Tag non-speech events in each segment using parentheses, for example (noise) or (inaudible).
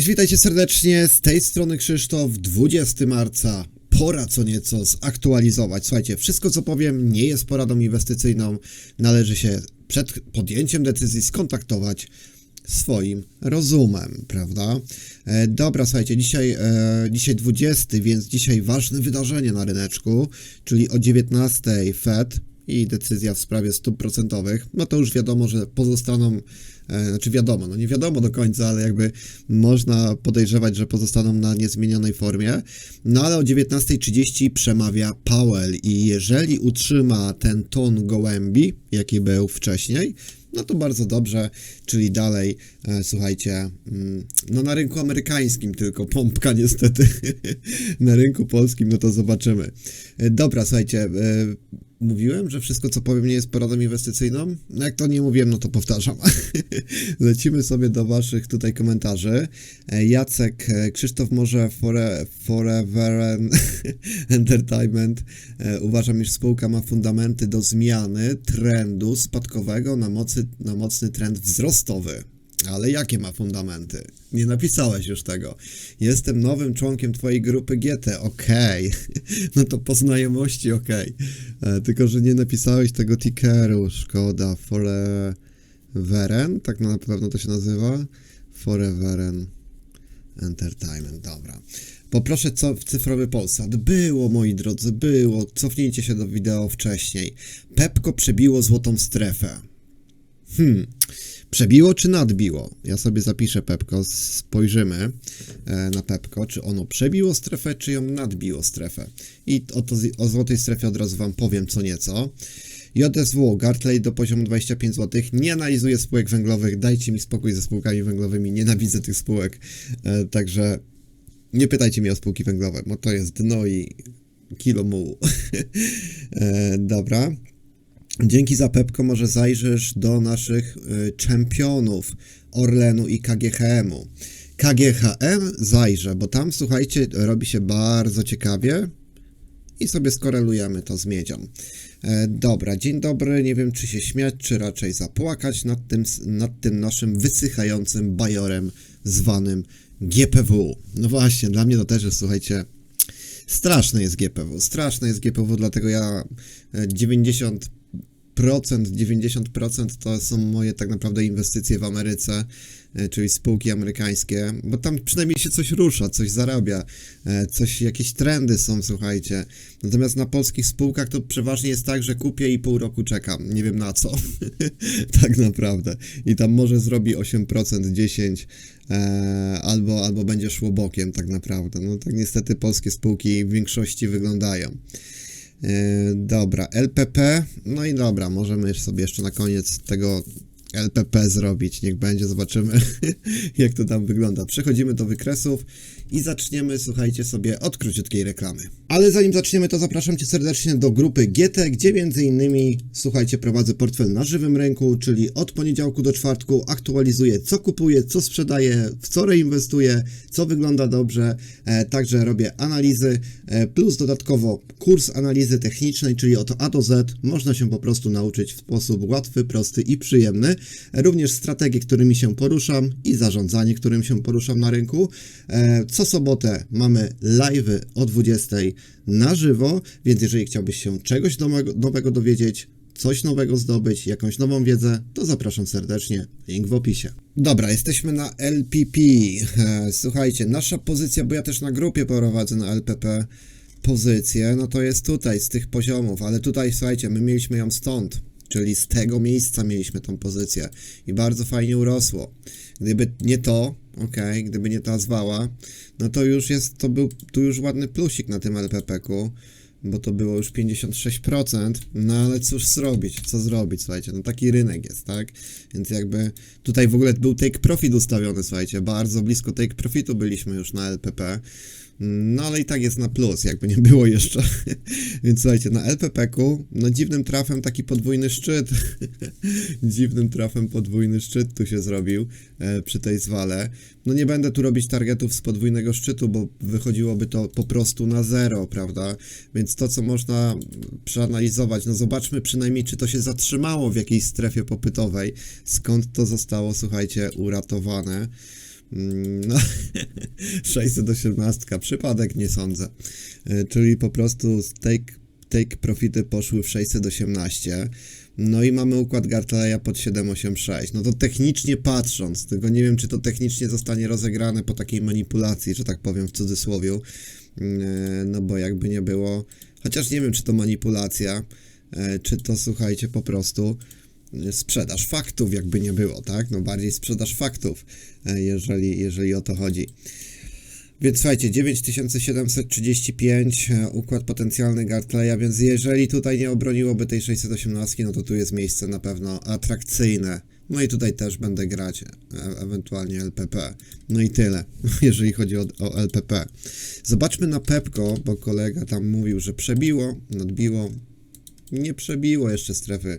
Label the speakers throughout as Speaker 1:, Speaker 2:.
Speaker 1: Cześć, witajcie serdecznie. Z tej strony Krzysztof, 20 marca. Pora co nieco zaktualizować. Słuchajcie, wszystko co powiem nie jest poradą inwestycyjną. Należy się przed podjęciem decyzji skontaktować swoim rozumem, prawda? E, dobra, słuchajcie, dzisiaj, e, dzisiaj 20, więc dzisiaj ważne wydarzenie na ryneczku, czyli o 19 Fed i decyzja w sprawie stóp procentowych. No to już wiadomo, że pozostaną, e, znaczy wiadomo, no nie wiadomo do końca, ale jakby można podejrzewać, że pozostaną na niezmienionej formie. No ale o 19.30 przemawia Powell i jeżeli utrzyma ten ton gołębi, jaki był wcześniej, no to bardzo dobrze, czyli dalej, e, słuchajcie, mm, no na rynku amerykańskim tylko pompka (laughs) niestety, na rynku polskim, no to zobaczymy. E, dobra, słuchajcie, e, mówiłem, że wszystko co powiem nie jest poradą inwestycyjną? No jak to nie mówiłem, no to powtarzam. (laughs) Lecimy sobie do waszych tutaj komentarzy. E, Jacek, e, Krzysztof może fore, Forever (laughs) Entertainment. E, Uważam, iż spółka ma fundamenty do zmiany trendu spadkowego na, mocy, na mocny trend wzrostowy. Ale jakie ma fundamenty? Nie napisałeś już tego. Jestem nowym członkiem twojej grupy GT. Okej. (laughs) No to po znajomości okej. E, Tylko, że nie napisałeś tego tickeru. Szkoda. Foreveren? Tak na pewno to się nazywa? Foreveren Entertainment. Dobra. Poproszę co w cyfrowy Polsat. Było, moi drodzy, było. Cofnijcie się do wideo wcześniej. Pepko przebiło złotą strefę. Hmm. Przebiło czy nadbiło? Ja sobie zapiszę Pepko, spojrzymy e, na Pepko, czy ono przebiło strefę, czy ją nadbiło strefę. I o, to, o złotej strefie od razu Wam powiem co nieco. JSW, Gartley do poziomu 25 zł. Nie analizuję spółek węglowych, dajcie mi spokój ze spółkami węglowymi, nienawidzę tych spółek. E, także nie pytajcie mnie o spółki węglowe, bo to jest dno i kilo mułu. (laughs) e, dobra. Dzięki za Pepko może zajrzysz do naszych y, czempionów Orlenu i KGHM-u. KGHM zajrzę, bo tam, słuchajcie, robi się bardzo ciekawie i sobie skorelujemy to z miedzią. E, dobra, dzień dobry. Nie wiem, czy się śmiać, czy raczej zapłakać nad tym, nad tym naszym wysychającym bajorem zwanym GPW. No właśnie, dla mnie to też jest, słuchajcie, straszne jest GPW. Straszne jest GPW, dlatego ja e, 90 procent, 90% to są moje tak naprawdę inwestycje w Ameryce, e, czyli spółki amerykańskie, bo tam przynajmniej się coś rusza, coś zarabia, e, coś, jakieś trendy są, słuchajcie. Natomiast na polskich spółkach to przeważnie jest tak, że kupię i pół roku czekam, nie wiem na co, (laughs) tak naprawdę. I tam może zrobi 8%, 10%, e, albo, albo będzie szło bokiem tak naprawdę. No tak niestety polskie spółki w większości wyglądają. Yy, dobra, LPP, no i dobra, możemy sobie jeszcze na koniec tego LPP zrobić, niech będzie, zobaczymy (laughs) jak to tam wygląda. Przechodzimy do wykresów i zaczniemy, słuchajcie sobie, od króciutkiej reklamy. Ale zanim zaczniemy, to zapraszam Cię serdecznie do grupy GT, gdzie między innymi, słuchajcie, prowadzę portfel na żywym rynku, czyli od poniedziałku do czwartku aktualizuję, co kupuję, co sprzedaję, w co reinwestuję, co wygląda dobrze, e, także robię analizy, e, plus dodatkowo kurs analizy technicznej, czyli od A do Z, można się po prostu nauczyć w sposób łatwy, prosty i przyjemny. Również strategie, którymi się poruszam i zarządzanie, którym się poruszam na rynku. E, co sobotę mamy live'y o 20 na żywo, więc jeżeli chciałbyś się czegoś nowego, nowego dowiedzieć, coś nowego zdobyć, jakąś nową wiedzę, to zapraszam serdecznie. Link w opisie. Dobra, jesteśmy na LPP. E, Słuchajcie, nasza pozycja, bo ja też na grupie prowadzę na LPP pozycję, no to jest tutaj, z tych poziomów, ale tutaj, słuchajcie, my mieliśmy ją stąd, czyli z tego miejsca mieliśmy tą pozycję. I bardzo fajnie urosło. Gdyby nie to, ok, gdyby nie ta zwała, no to już jest, to był tu już ładny plusik na tym LPP-ku, bo to było już 56%, no ale cóż zrobić, co zrobić, słuchajcie, no taki rynek jest, tak? Więc jakby tutaj w ogóle był take profit ustawiony, słuchajcie, bardzo blisko take profitu byliśmy już na LPP, no ale i tak jest na plus, jakby nie było jeszcze. (laughs) Więc słuchajcie, na LPP-ku, no dziwnym trafem taki podwójny szczyt. (laughs) dziwnym trafem podwójny szczyt tu się zrobił e, przy tej zwale. No nie będę tu robić targetów z podwójnego szczytu, bo wychodziłoby to po prostu na zero, prawda? Więc to, co można przeanalizować, no zobaczmy przynajmniej, czy to się zatrzymało w jakiejś strefie popytowej, skąd to zostało, słuchajcie, uratowane. Mm, No, (laughs) 618, przypadek nie sądzę. E, Czyli po prostu take, take profity poszły w 618. No i mamy układ Gartleya pod 786. No to technicznie patrząc, tylko nie wiem, czy to technicznie zostanie rozegrane po takiej manipulacji, że tak powiem w cudzysłowie. Mm, e, No bo jakby nie było, chociaż nie wiem, czy to manipulacja, e, czy to słuchajcie po prostu sprzedaż faktów, jakby nie było, tak? No bardziej sprzedaż faktów, e, jeżeli, jeżeli o to chodzi. Więc słuchajcie, 9735, e, układ potencjalny Gartleya, więc jeżeli tutaj nie obroniłoby tej 618, no to tu jest miejsce na pewno atrakcyjne. No i tutaj też będę grać, e- ewentualnie LPP. No i tyle, (laughs) jeżeli chodzi o, o LPP. Zobaczmy na Pepko, bo kolega tam mówił, że przebiło, nadbiło. Nie przebiło jeszcze strefy,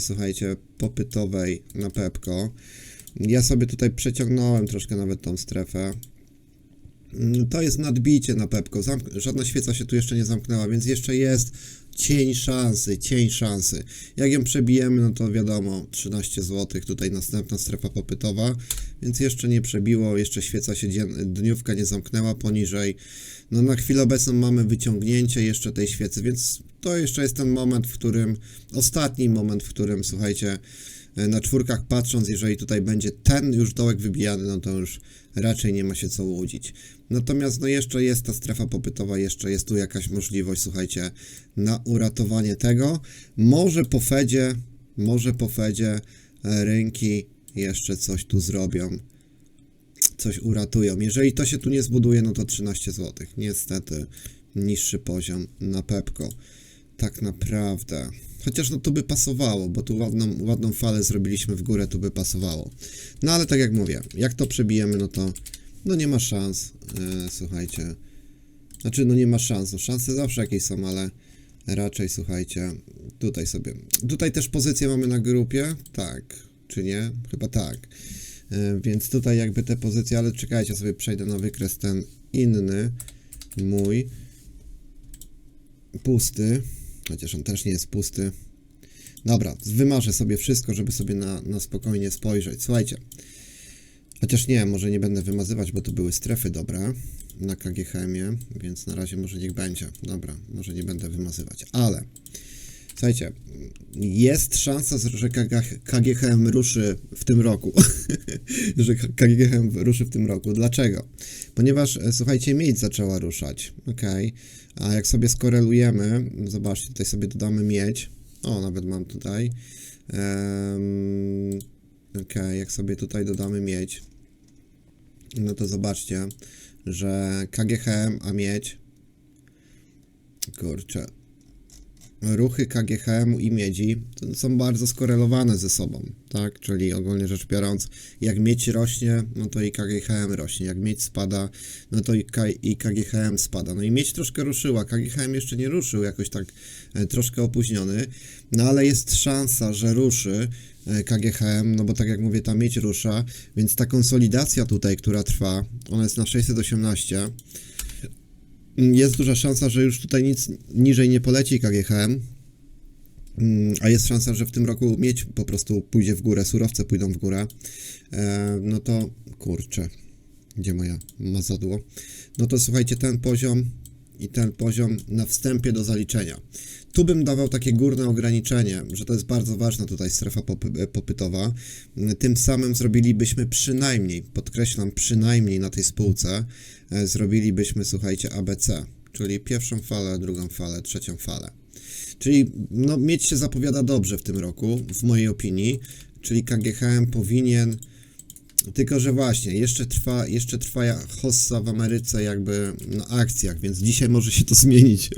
Speaker 1: słuchajcie, popytowej na Pepko. Ja sobie tutaj przeciągnąłem troszkę nawet tą strefę. Mm, To jest nadbicie na Pepko. Zamk- żadna świeca się tu jeszcze nie zamknęła, więc jeszcze jest cień szansy, cień szansy. Jak ją przebijemy, no to wiadomo, 13 zł, tutaj następna strefa popytowa, więc jeszcze nie przebiło, jeszcze świeca się dniówka nie zamknęła poniżej. No na chwilę obecną mamy wyciągnięcie jeszcze tej świecy, więc to jeszcze jest ten moment, w którym, ostatni moment, w którym, słuchajcie, e, na czwórkach patrząc, jeżeli tutaj będzie ten już dołek wybijany, no to już raczej nie ma się co łudzić. Natomiast no jeszcze jest ta strefa popytowa, jeszcze jest tu jakaś możliwość, słuchajcie, na uratowanie tego. Może po Fedzie, może po Fedzie e, rynki jeszcze coś tu zrobią. Coś uratują. Jeżeli to się tu nie zbuduje, no to 13 zł. Niestety niższy poziom na Pepko. Tak naprawdę. Chociaż no tu by pasowało, bo tu ładną, ładną falę zrobiliśmy w górę, tu by pasowało. No ale tak jak mówię, jak to przebijemy, no to no nie ma szans, e, słuchajcie. Znaczy, no nie ma szans, no szanse zawsze jakieś są, ale raczej, słuchajcie, tutaj sobie. Tutaj też pozycję mamy na grupie, tak, czy nie? Chyba tak. E, więc tutaj jakby te pozycje, ale czekajcie, sobie przejdę na wykres ten inny, mój, pusty, chociaż on też nie jest pusty. Dobra, wymarzę sobie wszystko, żeby sobie na, na spokojnie spojrzeć. Słuchajcie, Chociaż nie, może nie będę wymazywać, bo tu były strefy, dobra, na KGHM-ie, więc na razie może niech będzie. Dobra, może nie będę wymazywać, ale słuchajcie, jest szansa, że KG KGHM ruszy w tym roku. (laughs) że KGHM ruszy w tym roku. Dlaczego? Ponieważ, e, słuchajcie, miedź zaczęła ruszać, ok, a jak sobie skorelujemy, zobaczcie, tutaj sobie dodamy miedź, o, nawet mam tutaj, Em, Ok, jak sobie tutaj dodamy miedź, no to zobaczcie, że KGHM, a miedź, kurczę, ruchy KGHM i miedzi są bardzo skorelowane ze sobą, tak? Czyli ogólnie rzecz biorąc, jak miedź rośnie, no to i KGHM rośnie, jak miedź spada, no to i KGHM spada. No i miedź troszkę ruszyła, KGHM jeszcze nie ruszył, jakoś tak e, troszkę opóźniony, no ale jest szansa, że ruszy e, KGHM, no bo tak jak mówię, ta miedź rusza, więc ta konsolidacja tutaj, która trwa, ona jest na 618, jest duża szansa, że już tutaj nic niżej nie poleci KGHM, Mm, a jest szansa, że w tym roku miedź po prostu pójdzie w górę, surowce pójdą w górę, e, no to kurczę, gdzie moja mazadło? No to słuchajcie, ten poziom i ten poziom na wstępie do zaliczenia. Tu bym dawał takie górne ograniczenie, że to jest bardzo ważna tutaj strefa popy- popytowa. Tym samym zrobilibyśmy przynajmniej, podkreślam, przynajmniej na tej spółce, zrobilibyśmy, słuchajcie, ABC, czyli pierwszą falę, drugą falę, trzecią falę. Czyli no, mieć się zapowiada dobrze w tym roku, w mojej opinii, czyli KGHM powinien tylko, że właśnie, jeszcze trwa, jeszcze trwa hossa w Ameryce jakby na akcjach, więc dzisiaj może się to (laughs) zmienić.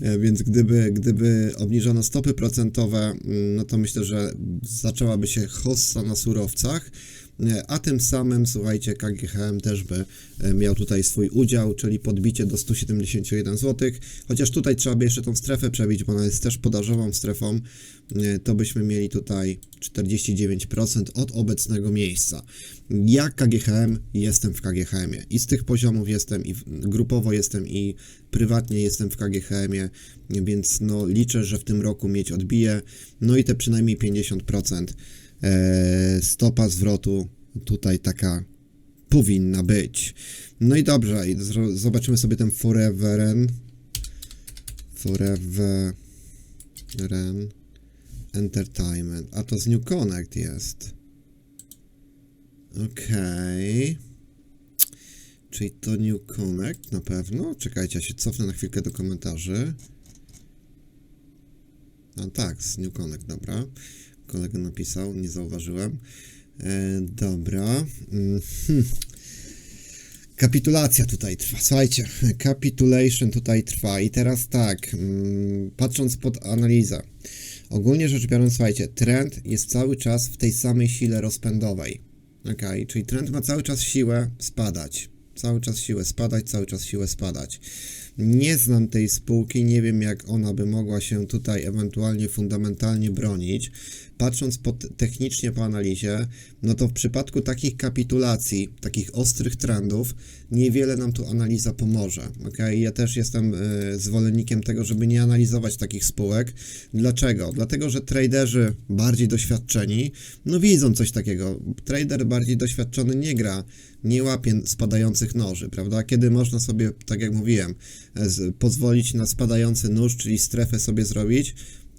Speaker 1: E, Więc gdyby, gdyby obniżono stopy procentowe, mm, no to myślę, że zaczęłaby się hossa na surowcach, e, a tym samym, słuchajcie, KGHM też by e, miał tutaj swój udział, czyli podbicie do 171 zł, chociaż tutaj trzeba by jeszcze tą strefę przebić, bo ona jest też podażową strefą, e, to byśmy mieli tutaj 49% od obecnego miejsca. Ja KGHM jestem w KGHM-ie i z tych poziomów jestem i grupowo jestem i prywatnie jestem w KGHM-ie, więc no liczę, że w tym roku mieć odbije, no i te przynajmniej 50% e, stopa zwrotu tutaj taka powinna być. No i dobrze, zobaczymy sobie ten Foreveren. Foreveren Entertainment. A to z New Connect jest. Okej. Czyli to New Connect na pewno? Czekajcie, ja się cofnę na chwilkę do komentarzy. A tak, z New Connect, dobra. Kolega napisał, nie zauważyłem. E, dobra. Mm, hmm. Kapitulacja tutaj trwa. Słuchajcie, capitulation tutaj trwa. I teraz tak, mm, patrząc pod analizę. Ogólnie rzecz biorąc, słuchajcie, trend jest cały czas w tej samej sile rozpędowej. Ok, czyli trend ma cały czas siłę spadać. Cały czas siłę spadać, cały czas siłę spadać. Nie znam tej spółki, nie wiem jak ona by mogła się tutaj ewentualnie fundamentalnie bronić. Patrząc technicznie po analizie, no to w przypadku takich kapitulacji, takich ostrych trendów, niewiele nam tu analiza pomoże. Okay? Ja też jestem y, zwolennikiem tego, żeby nie analizować takich spółek. Dlaczego? Dlatego, że traderzy bardziej doświadczeni, no widzą coś takiego. Trader bardziej doświadczony nie gra, nie łapie spadających noży, prawda? Kiedy można sobie, tak jak mówiłem, z, pozwolić na spadający nóż, czyli strefę sobie zrobić,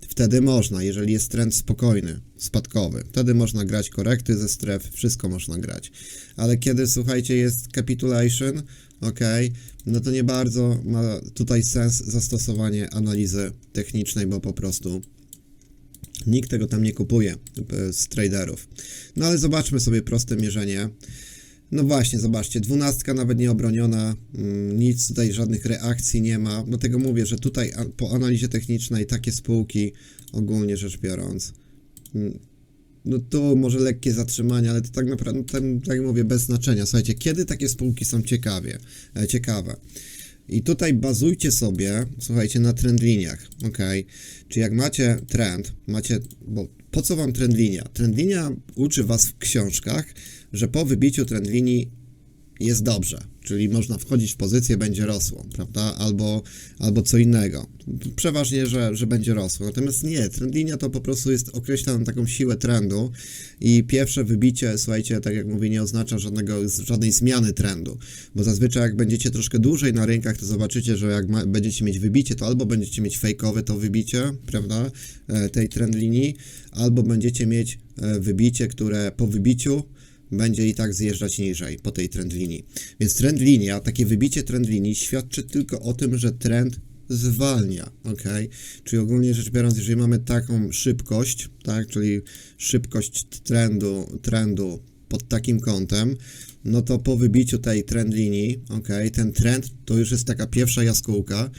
Speaker 1: wtedy można, jeżeli jest trend spokojny, spadkowy. Wtedy można grać korekty ze stref, wszystko można grać. Ale kiedy, słuchajcie, jest capitulation, ok, no to nie bardzo ma tutaj sens zastosowanie analizy technicznej, bo po prostu nikt tego tam nie kupuje e, z traderów. No ale zobaczmy sobie proste mierzenie. No właśnie, zobaczcie, dwunastka nawet nie obroniona, mm, nic tutaj, żadnych reakcji nie ma. Dlatego mówię, że tutaj po analizie technicznej takie spółki, ogólnie rzecz biorąc, mm, no to może lekkie zatrzymanie, ale to tak naprawdę, tak, tak jak mówię, bez znaczenia. Słuchajcie, kiedy takie spółki są ciekawie, e, ciekawe? I tutaj bazujcie sobie, słuchajcie, na trendliniach, ok? Czy jak macie trend, macie, bo po co wam trendlinia? Trendlinia uczy was w książkach, że po wybiciu trendlinii jest dobrze, czyli można wchodzić w pozycję, będzie rosło, prawda? Albo, albo co innego. Przeważnie, że, że będzie rosło. Natomiast nie, trendlinia to po prostu jest określana taką siłę trendu i pierwsze wybicie, słuchajcie, tak jak mówię, nie oznacza żadnego, żadnej zmiany trendu, bo zazwyczaj jak będziecie troszkę dłużej na rynkach, to zobaczycie, że jak ma, będziecie mieć wybicie, to albo będziecie mieć fejkowe to wybicie, prawda, e, tej trend linii, albo będziecie mieć e, wybicie, które po wybiciu będzie i tak zjeżdżać niżej po tej trend linii. Więc trend linia, takie wybicie trend linii świadczy tylko o tym, że trend zwalnia, ok? Czyli ogólnie rzecz biorąc, jeżeli mamy taką szybkość, tak, czyli szybkość trendu, trendu pod takim kątem, no to po wybiciu tej trend linii, ok, ten trend to już jest taka pierwsza jaskółka,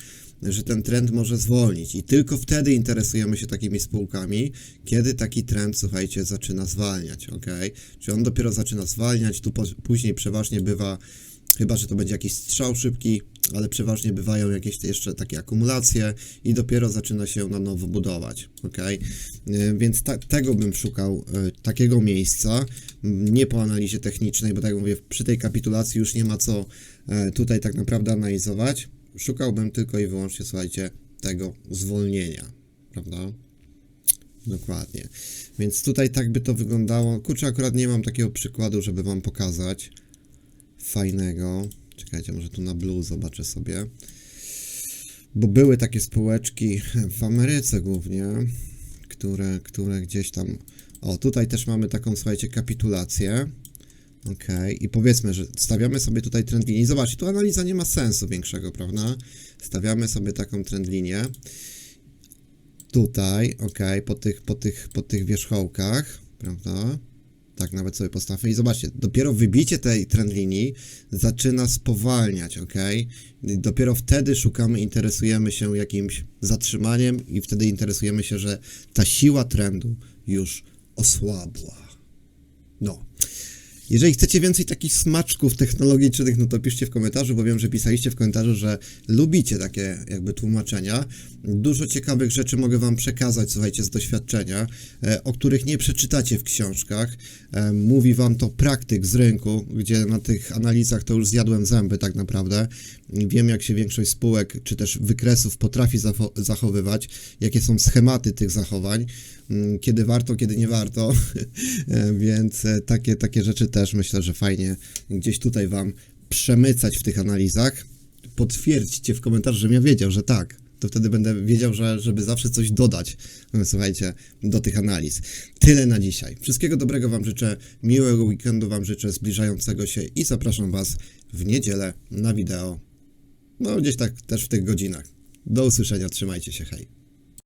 Speaker 1: że ten trend może zwolnić i tylko wtedy interesujemy się takimi spółkami, kiedy taki trend, słuchajcie, zaczyna zwalniać, ok? Czyli on dopiero zaczyna zwalniać, tu po, później przeważnie bywa, chyba że to będzie jakiś strzał szybki, ale przeważnie bywają jakieś jeszcze takie akumulacje i dopiero zaczyna się na nowo budować, ok? Więc ta, tego bym szukał, y, takiego miejsca, nie po analizie technicznej, bo tak jak mówię, przy tej kapitulacji już nie ma co y, tutaj tak naprawdę analizować, szukałbym tylko i wyłącznie, słuchajcie, tego zwolnienia, prawda? Dokładnie. Więc tutaj tak by to wyglądało. Kurczę, akurat nie mam takiego przykładu, żeby wam pokazać fajnego. Czekajcie, może tu na blue zobaczę sobie. Bo były takie spółeczki w Ameryce głównie, które, które gdzieś tam... O, tutaj też mamy taką, słuchajcie, kapitulację. Ok, i powiedzmy, że stawiamy sobie tutaj trend linię. Zobaczcie, tu analiza nie ma sensu większego, prawda? Stawiamy sobie taką trend linię. Tutaj, ok, po tych, po tych, po tych wierzchołkach, prawda? Tak nawet sobie postawmy i zobaczcie, dopiero wybicie tej trend linii zaczyna spowalniać, ok? Dopiero wtedy szukamy, interesujemy się jakimś zatrzymaniem i wtedy interesujemy się, że ta siła trendu już osłabła. No. Jeżeli chcecie więcej takich smaczków technologicznych, no to piszcie w komentarzu, bo wiem, że pisaliście w komentarzu, że lubicie takie jakby tłumaczenia. Dużo ciekawych rzeczy mogę Wam przekazać, słuchajcie, z doświadczenia, e, o których nie przeczytacie w książkach. E, mówi Wam to praktyk z rynku, gdzie na tych analizach to już zjadłem zęby tak naprawdę. Wiem, jak się większość spółek, czy też wykresów potrafi zachowywać, jakie są schematy tych zachowań, mm, kiedy warto, kiedy nie warto, (laughs) e, więc takie, takie rzeczy też też myślę, że fajnie gdzieś tutaj wam przemycać w tych analizach. Potwierdźcie w komentarzu, żebym ja wiedział, że tak. To wtedy będę wiedział, że żeby zawsze coś dodać, no, słuchajcie, do tych analiz. Tyle na dzisiaj. Wszystkiego dobrego Wam życzę, miłego weekendu Wam życzę, zbliżającego się i zapraszam Was w niedzielę na wideo. No gdzieś tak też w tych godzinach. Do usłyszenia, trzymajcie się, hej.